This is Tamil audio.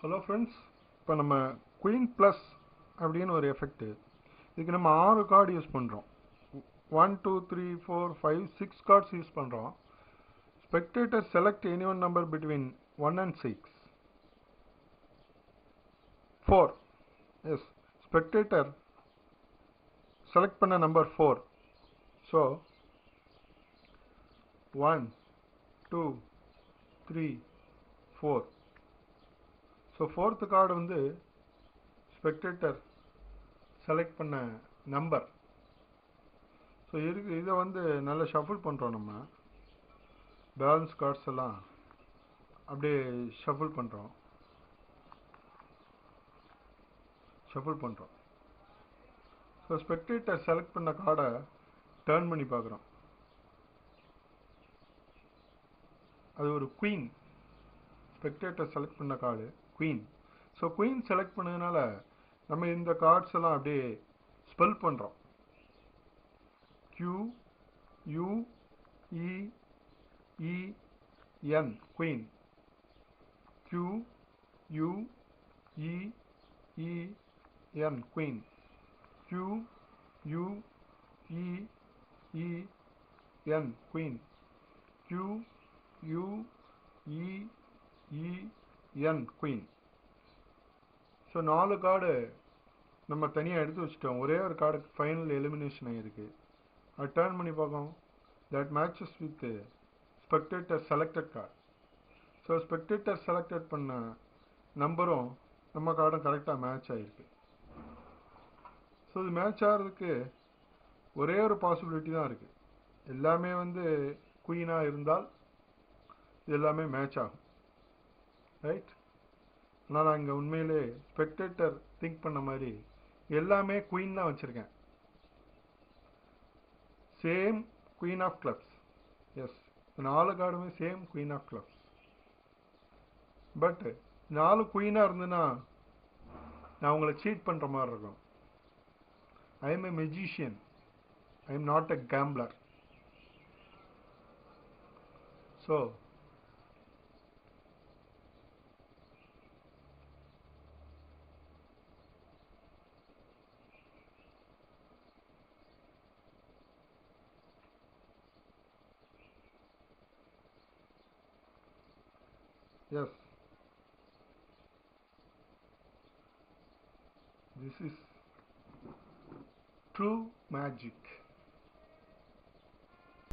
ஹலோ ஃப்ரெண்ட்ஸ் இப்போ நம்ம குயின் ப்ளஸ் அப்படின்னு ஒரு எஃபெக்ட் இதுக்கு நம்ம ஆறு கார்டு யூஸ் பண்ணுறோம் one two three four five six cards use பண்ணுறோம் spectator select any one number between one and six four yes spectator select பண்ண number four so one two three four so fourth card வந்து ஸ்பெக்டேட்டர் செலக்ட் பண்ண நம்பர் ஸோ இருக்கு இதை வந்து நல்லா ஷஃபிள் பண்ணுறோம் நம்ம. பேலன்ஸ் கார்ட்ஸ் எல்லாம் அப்படியே ஷஃபிள் பண்ணுறோம் ஷஃபிள் பண்ணுறோம் ஸோ ஸ்பெக்டேட்டர் செலக்ட் பண்ண கார்டை டேர்ன் பண்ணி பார்க்குறோம். அது ஒரு குயின் ஸ்பெக்டேட்டர் செலக்ட் பண்ண card queen so queen select பண்ணதுனால நம்ம இந்த கார்ட்ஸ் எல்லாம் அப்படியே ஸ்பெல் பண்ணுறோம் Q U E queen Q U E queen Q U E N queen Q U E N queen so நாலு கார்டு நம்ம தனியாக எடுத்து வச்சுட்டோம். ஒரே ஒரு கார்டு ஃபைனல் எலிமினேஷன் ஆகிருக்கு அது டேர்ன் பண்ணி பார்க்கோம் that matches with spectator selected card so spectator selected பண்ண நம்பரும் நம்ம கார்டும் கரெக்டாக மேட்ச் ஆகிருக்கு ஸோ இது மேட்ச் ஆகிறதுக்கு ஒரே ஒரு பாசிபிலிட்டி தான் இருக்குது எல்லாமே வந்து குயினாக இருந்தால் எல்லாமே மேட்ச் ஆகும். ரைட் நான் இங்கே உண்மையிலே ஸ்பெக்டேட்டர் திங்க் பண்ண மாதிரி எல்லாமே குயின் தான் வச்சுருக்கேன். Same queen of clubs yes நாலு கார்டுமே same queen of clubs but நாலு குயினாக இருந்துன்னா நான் உங்களை சீட் பண்ணுற மாதிரி இருக்கும். I am a magician I am not a gambler so yes. This is true magic